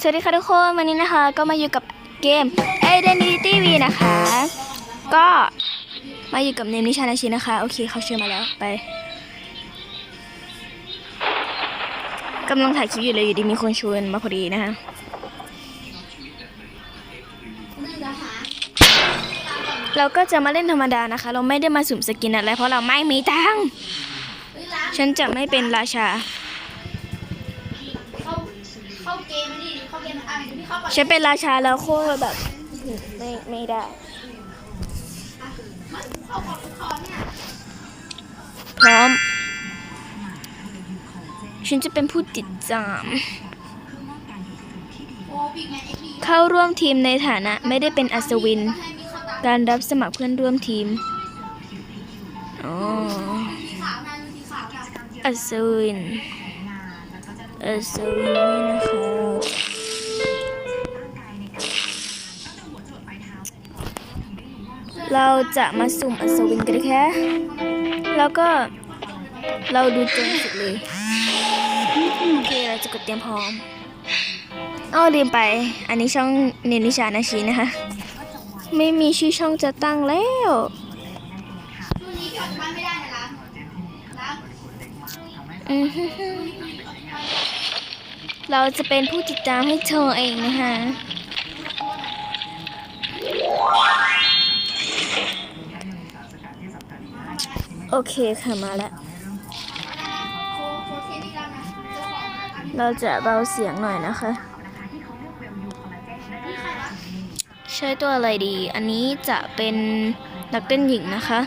สวัสดีค่ะทุกคนวันนี้นะคะก็มาอยู่กับเกม Identity V นะคะ ก็มาอยู่กับเนมนิชานาชินะคะ โอเคเขาเชิญมาแล้วไปกำลังถ่ายคลิปอยู่เลยอยู่ดีมีคนชวนมาพอดีนะคะเราก็จะมาเล่นธรรมดานะคะ เราไม่ได้มาสุ่มสกินอะไรเพราะเราไม่มีตังฉันจะไม่เป็นราชา ฉันเป็นราชาแล้วโคตรแบบไม่ไม่ได้พร้อม ฉันจะเป็นผู้ติดตาม เข้าร่วมทีมในฐานะไม่ได้เป็นอัศวิน การรับสมัครเพื่อนร่วมทีมอัศวินอัศวินนี่นะครั เราจะมาสุ่มอัศวินกันนะคะแล้วก็เราดูจนสุดเลยโอเคเราจะกดเตรียมพร้อมอ้อลืมไป อันนี้ช่องเนนิชานาชีนะคะ ไม่มีชื่อช่องจะตั้งแล้วรุ่นนี้พี่ออกจากบ้านไม่ได้นะล้างล้างอือฮึฮึเราจะเป็นผู้ติดตามให้เธอเองนะคะ โอเคค่ะมาแล้ว เราจะเบาเสียงหน่อยนะคะ ใช้ตัวอะไรดี อันนี้จะเป็นนักเต้นหญิงนะคะ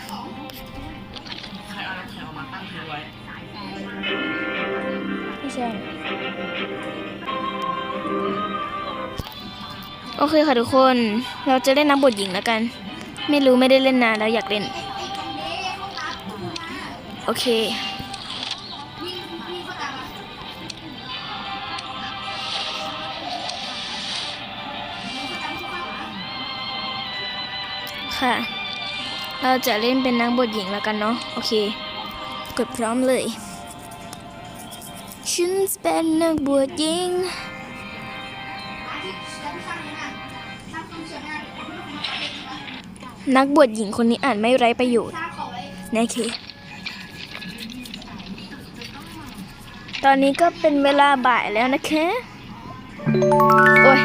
ไม่ใช่โอเคค่ะทุกคน เราจะเล่นนักบทหญิงแล้วกัน ไม่รู้ไม่ได้เล่นนานแล้วอยากเล่น โอเค ค่ะ เราจะเล่นเป็นนางบทหญิงแล้วกันเนาะ โอเค กดพร้อมเลย ฉันเป็นนักบวชหญิงนักบวชหญิงคนนี้อ่านไม่ไร้ประโยชน์นะเะ ตอนนี้ก็เป็นเวลาบ่ายแล้วนะคะ โอ้ย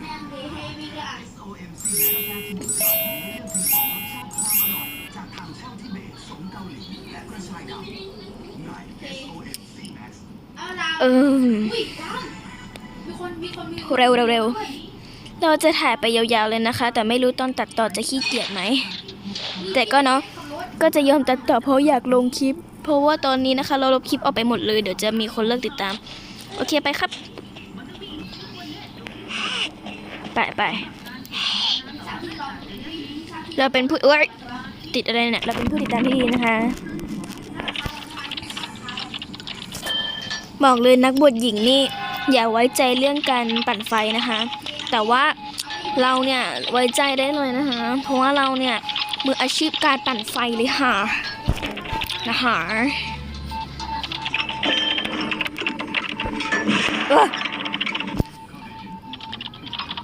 แม่งเดย์ให้วิ่งเลยอะเอาละเอออุ้ยว้าวมีคนมีคนมีคนเร็วเร็วเร็วด้วยเราจะถ่ายไปยาวๆเลยนะคะ แต่ไม่รู้ตอนตัดต่อจะขี้เกียจไหม แต่ก็เนาะขับรถก็จะยอมตัดต่อเพราะอยากลงคลิป เพราะว่าตอนนี้นะคะ เราลบคลิปออกไปหมดเลย เดี๋ยวจะมีคนเลิกติดตาม โอเคไปครับ ไปไปเราเป็นผู้เอ้ยติดอะไรเนี่ยเราเป็นผู้ติดตามที่ดีนะคะ บอกเลยนักบวชหญิงนี่อย่าไว้ใจเรื่องการปั่นไฟนะคะ แต่ว่าเราเนี่ยไว้ใจได้เลยนะคะ เพราะว่าเราเนี่ยมืออาชีพการปั่นไฟเลยค่ะ นะคะ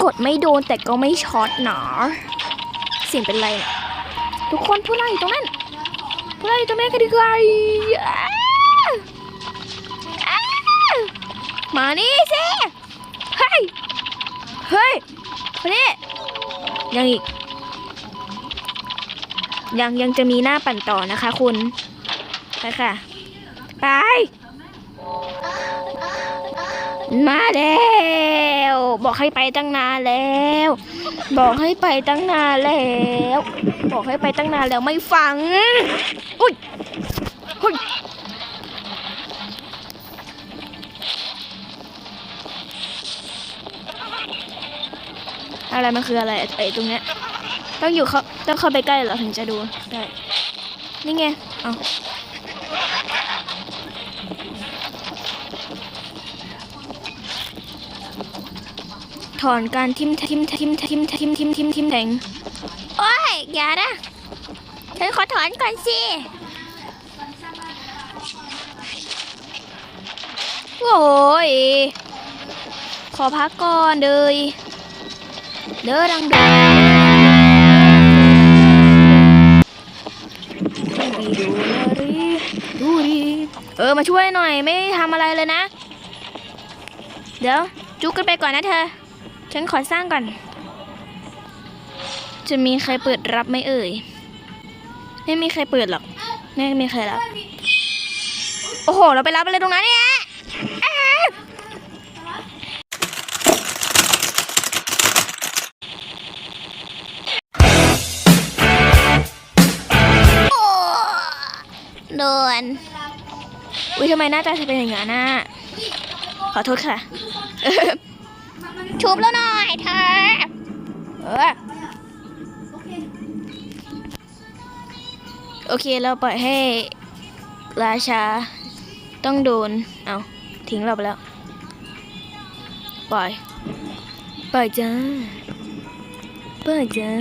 กดไม่โดนแต่ก็ไม่ช็อตหนาเสียงเป็นไรเนี่ยทุกคนผู้ไล่อยู่ตรงนั้นผู้ไล่อยู่ตรงนั้นกันดีกว่าอ้าอ้ามานี่สิเฮ้ยเฮ้ยมานี่ยังอีกยังยังจะมีหน้าปั่นต่อนะคะคุณ ไปค่ะ ไป มาแล้ว บอกให้ไปตั้งนานแล้ว บอกให้ไปตั้งนานแล้ว บอกให้ไปตั้งนานแล้วไม่ฟัง อุ้ยอุ้ยอะไรมันคืออะไรไอ้ตรงเนี้ยต้องอยู่เขาต้องเข้าไปใกล้เหรอถึงจะดูได้นี่ไงเอา ถอนการทิมทิมทิมทิมทิมทิมทิมทิมแทงโอ้ย อย่านะฉันขอถอนก่อนสิโอ้ย ขอพักก่อนเดยเด้อดังเดดูดีดูนะรีดูดีเออ มาช่วยหน่อยไม่ทำอะไรเลยนะ เดี๋ยว จุกกันไปก่อนนะเธอ ฉันขอสร้างก่อน จะมีใครเปิดรับไหมเอ่ย ไม่มีใครเปิดหรอก ไม่มีใครรับ โอ้โห เราไปรับอะไรตรงนั้นเนี่ยอ้าวโอ้โดนอุ้ยทำไมหน้าตาเธอเป็นอย่างนั้นน่ะขอโทษค่ะ ชุบแล้วหน่อยเธอ เออโอเคโอเคเราปล่อยให้ราชาต้องโดน เอาทิ้งเราไปแล้ว ปล่อย ปล่อยจ้า ปล่อยจ้า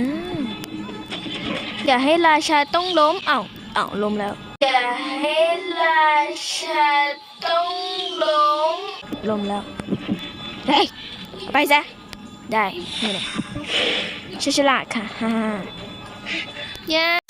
อย่าให้ราชาต้องล้ม เอาเอาล้มแล้ว อย่าให้ราชาต้องล้ม ล้มแล้วได้ย ไปซะ ได้ นี่แหละฉนฉลาดค่ะฮ่าฮ่าอย่า